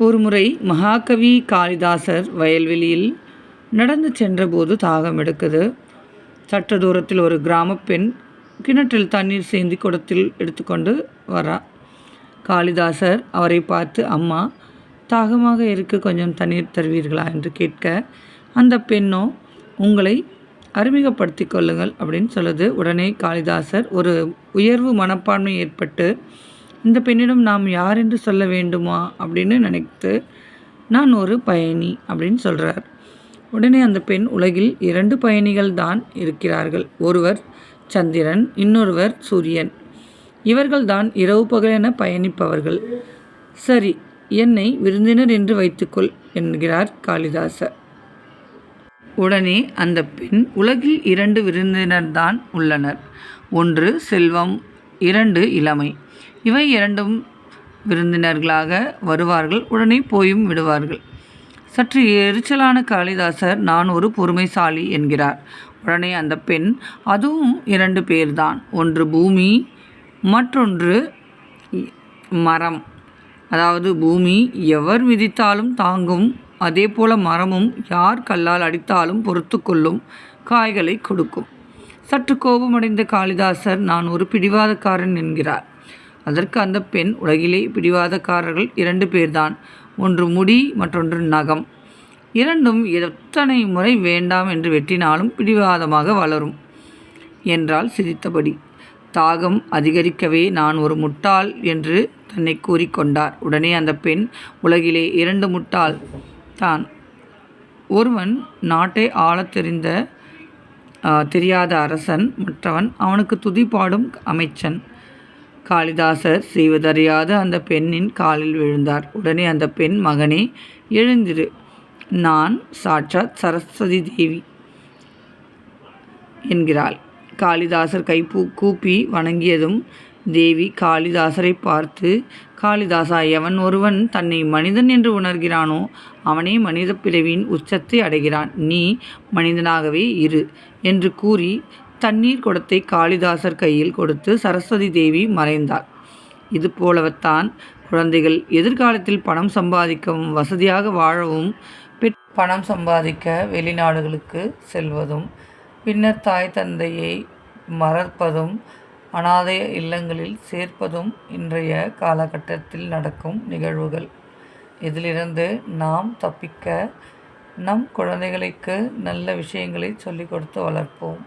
ஒருமுறை மகாகவி காளிதாசர் வயல்வெளியில் நடந்து சென்றபோது தாகம் எடுக்குது. சற்று தூரத்தில் ஒரு கிராமப் பெண் கிணற்றில் தண்ணீர் சேந்தி குடத்தில் எடுத்துக்கொண்டு வரா. காளிதாசர் அவரை பார்த்து அம்மா தாகமாக இருக்கு கொஞ்சம் தண்ணீர் தருவீர்களா? என்று கேட்க அந்த பெண்ணோ உங்களை அறிமுகப்படுத்தி கொள்ளுங்கள் அப்படின்னு சொல்லுது. உடனே காளிதாசர் ஒரு உயர்வு மனப்பான்மை ஏற்பட்டு இந்த பெண்ணிடம் நாம் யார் என்று சொல்ல வேண்டுமா? அப்படின்னு நினைத்து நான் ஒரு பயணி அப்படின்னு சொல்கிறார் உடனே அந்த பெண் உலகில் இரண்டு பயணிகள் தான் இருக்கிறார்கள். ஒருவர் சந்திரன் இன்னொருவர் சூரியன். இவர்கள் தான் இரவு பகலென பயணிப்பவர்கள். சரி என்னை விருந்தினர் என்று வைத்துக்கொள் என்கிறார் காளிதாசர் உடனே அந்த பெண் உலகில் இரண்டு விருந்தினர் தான் உள்ளனர். ஒன்று செல்வம் இரண்டு இளமை. இவை இரண்டும் விருந்தினர்களாக வருவார்கள் உடனே போயும் விடுவார்கள். சற்று எரிச்சலான காளிதாசர் நான் ஒரு பொறுமைசாலி என்கிறார். உடனே அந்த பெண் அதுவும் இரண்டு பேர்தான். ஒன்று பூமி மற்றொன்று மரம். அதாவது பூமி எவர் மிதித்தாலும் தாங்கும் அதே போல மரமும் யார் கல்லால் அடித்தாலும் பொறுத்து கொள்ளும் காய்களை கொடுக்கும். சற்று கோபமடைந்த காளிதாசர் நான் ஒரு பிடிவாதக்காரன் என்கிறார். அதற்கு அந்த பெண் உலகிலே பிடிவாதக்காரர்கள் இரண்டு பேர்தான். ஒன்று முடி மற்றொன்று நகம். இரண்டும் எத்தனை முறை வேண்டாம் என்று வெட்டினாலும் பிடிவாதமாக வளரும் என்றால் சிரித்தபடி. தாகம் அதிகரிக்கவே நான் ஒரு முட்டாள் என்று தன்னை கூறிக்கொண்டார் உடனே அந்த பெண் உலகிலே இரண்டு முட்டாள் தான். ஒருவன் நாட்டை ஆளத் தெரிந்த தெரியாத அரசன் மற்றவன் அவனுக்கு துதிப்பாடும் அமைச்சன். காளிதாசர் செய்வதறியாத அந்த பெண்ணின் காலில் விழுந்தார். உடனே அந்த பெண் மகனே எழுந்திரு. நான் சாட்சாத் சரஸ்வதி தேவி என்கிறாள். காளிதாசர் கை பூ கூப்பி வணங்கியதும் தேவி காளிதாசரை பார்த்து காளிதாசா எவன் ஒருவன் தன்னை மனிதன் என்று உணர்கிறானோ அவனே மனித பிறவியின் உச்சத்தை அடைகிறான். நீ மனிதனாகவே இரு என்று கூறி தண்ணீர் குடத்தை காளிதாசர் கையில் கொடுத்து சரஸ்வதி தேவி மறைந்தாள். இது போலவத்தான் குழந்தைகள் எதிர்காலத்தில் பணம் சம்பாதிக்கவும் வசதியாக வாழவும் பணம் சம்பாதிக்க வெளிநாடுகளுக்கு செல்வதும் பின்னர் தாய் தந்தையை மறப்பதும் அனாதை இல்லங்களில் சேர்ப்பதும் இன்றைய காலகட்டத்தில் நடக்கும் நிகழ்வுகள். இதிலிருந்து நாம் தப்பிக்க நம் குழந்தைகளுக்கு நல்ல விஷயங்களை சொல்லிக் கொடுத்து வளர்ப்போம்.